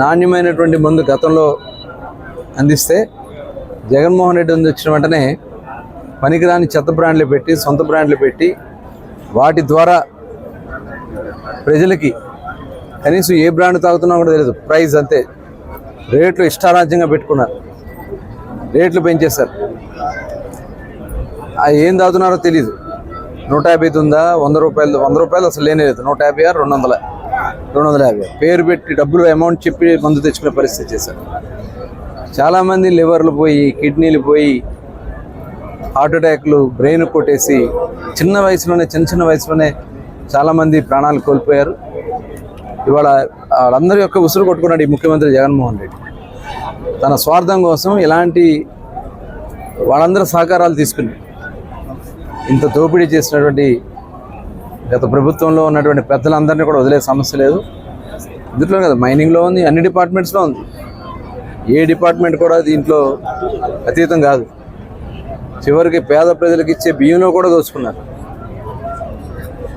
నాణ్యమైనటువంటి మందు గతంలో అందిస్తే జగన్మోహన్ రెడ్డి ఉంది వచ్చిన వెంటనే పనికిరాని చెత్త బ్రాండ్లు పెట్టి సొంత బ్రాండ్లు పెట్టి వాటి ద్వారా ప్రజలకి కనీసం ఏ బ్రాండ్ తాగుతున్నా కూడా తెలియదు. ప్రైస్ అంతే. రేట్లు ఇష్టారాజ్యంగా పెట్టుకున్నారు. రేట్లు పెంచేస్తారు ఏం తాగుతున్నారో తెలియదు నూట యాభై ఉందా? వంద రూపాయలు వంద రూపాయలు అసలు లేనే లేదు. నూట యాభై రెండు వందల. రెండు వందల యాభై. పేరు పెట్టి డబ్బులు అమౌంట్ చెప్పి మందు తెచ్చుకునే పరిస్థితి చేశారు. చాలామంది లివర్లు పోయి కిడ్నీలు పోయి హార్ట్ అటాక్లు బ్రెయిన్ కొట్టేసి చిన్న వయసులోనే చిన్న చిన్న వయసులోనే చాలామంది ప్రాణాలు కోల్పోయారు. ఇవాళ వాళ్ళందరి యొక్క ఉసురు కొట్టుకున్నాడు ఈ ముఖ్యమంత్రి జగన్మోహన్ రెడ్డి. తన స్వార్థం కోసం ఇలాంటి వాళ్ళందరూ సహకారాలు తీసుకుని ఇంత దోపిడీ చేసినటువంటి గత ప్రభుత్వంలో ఉన్నటువంటి పెద్దలందరినీ కూడా వదిలే సమస్య లేదు. ఇందులో కదా మైనింగ్లో ఉంది అన్ని డిపార్ట్మెంట్స్లో ఉంది. ఏ డిపార్ట్మెంట్ కూడా దీంట్లో అతీతం కాదు. చివరికి పేద ప్రజలకు ఇచ్చే బియ్యంలో కూడా దోచుకున్నారు.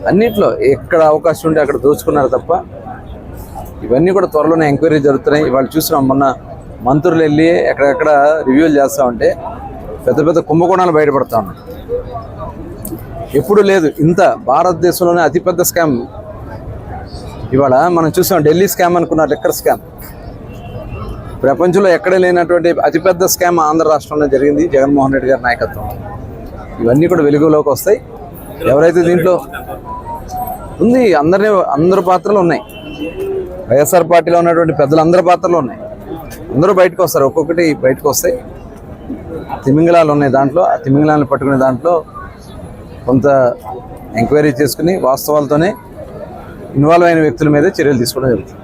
అన్నిట్లో ఎక్కడ అవకాశం ఉంటే అక్కడ దోచుకున్నారు తప్ప ఇవన్నీ కూడా త్వరలోనే ఎంక్వైరీ జరుగుతున్నాయి. ఇవాళ చూసినాం మొన్న మంత్రులు వెళ్ళి ఎక్కడెక్కడ రివ్యూలు చేస్తూ ఉంటే పెద్ద పెద్ద కుంభకోణాలు బయటపడతా ఉన్నాయి. ఎప్పుడు లేదు. ఇంత భారతదేశంలోనే అతిపెద్ద స్కామ్. ఇవాళ మనం చూసాం ఢిల్లీ స్కామ్ అనుకున్న లిక్కర్ స్కామ్. ప్రపంచంలో ఎక్కడ లేనటువంటి అతిపెద్ద స్కామ్ ఆంధ్ర రాష్ట్రంలో జరిగింది జగన్మోహన్ రెడ్డి గారి నాయకత్వం. ఇవన్నీ కూడా వెలుగులోకి వస్తాయి. ఎవరైతే దీంట్లో ఉంది అందరినీ అందరి పాత్రలు ఉన్నాయి. వైఎస్ఆర్ పార్టీలో ఉన్నటువంటి పెద్దలందరి పాత్రలు ఉన్నాయి. అందరూ బయటకు వస్తారు ఒక్కొక్కటి బయటకు వస్తాయి. తిమింగళాలు ఉన్నాయి దాంట్లో ఆ తిమింగళాలను పట్టుకునే దాంట్లో కొంత ఎంక్వైరీ చేసుకుని వాస్తవాలతోనే ఇన్వాల్వ్ అయిన వ్యక్తుల మీద చర్యలు తీసుకోవడం జరుగుతుంది.